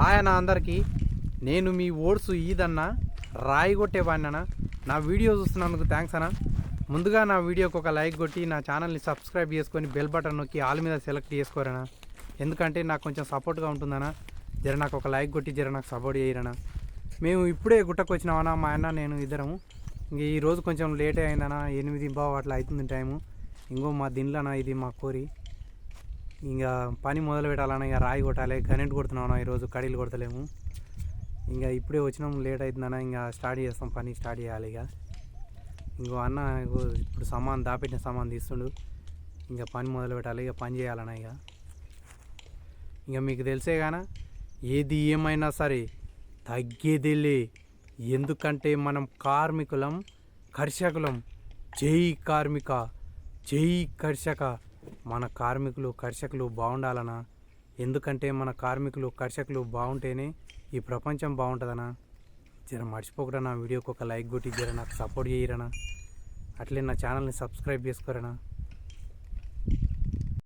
Hi అన్న అందరికీ. నేను మీ ఓట్స్ ఈదన్న రాయి కొట్టేవాడినా నా వీడియో చూస్తున్నందుకు థ్యాంక్స్ అన్న. ముందుగా నా వీడియోకి ఒక లైక్ కొట్టి నా ఛానల్ని సబ్స్క్రైబ్ చేసుకొని బెల్ బటన్ నొక్కి ఆల్ మీద సెలెక్ట్ చేసుకోరనా ఎందుకంటే నాకు కొంచెం సపోర్ట్గా ఉంటుందన్నా జర నాకు ఒక లైక్ కొట్టి జర నాకు సపోర్ట్ చేయరనా మేము ఇప్పుడే గుట్టకు వచ్చినామన్నా మా అన్న నేను ఇద్దరము. ఇంక ఈరోజు కొంచెం లేటే అయిందన్నా ఎనిమిది బావు అట్లా అవుతుంది టైము. ఇంకో మా దీనిలోనా ఇది మా కోరి. ఇంకా పని మొదలు పెట్టాలన్నా ఇక రాయి కొట్టాలి కరెంట్ కొడుతున్నాం ఈరోజు కడీలు కొడతలేము. ఇంకా ఇప్పుడే వచ్చినాం లేట్ అవుతుందన్నా ఇంకా స్టార్ట్ చేస్తాం పని స్టార్ట్ చేయాలి ఇక ఇంకో అన్న ఇప్పుడు సామాన్ దాపెట్టిన సామాన్ తీస్తుండు. ఇంకా పని మొదలు పెట్టాలి ఇక పని చేయాలన్నా ఇక ఇంకా మీకు తెలిసే కానీ ఏది ఏమైనా సరే తగ్గేదిలే. ఎందుకంటే మనం కార్మికులం కర్షకులం. జై కార్మిక జై కర్షక. మన కార్మికులు కర్షకులు బాగుండాలనా ఎందుకంటే మన కార్మికులు కర్షకులు బాగుంటేనే ఈ ప్రపంచం బాగుంటుందనా జర మర్చిపోకుండా నా వీడియోకి ఒక లైక్ కొట్టి జర నాకు సపోర్ట్ చేయరనా? అట్లే నా ఛానల్ని సబ్స్క్రైబ్ చేసుకోరనా?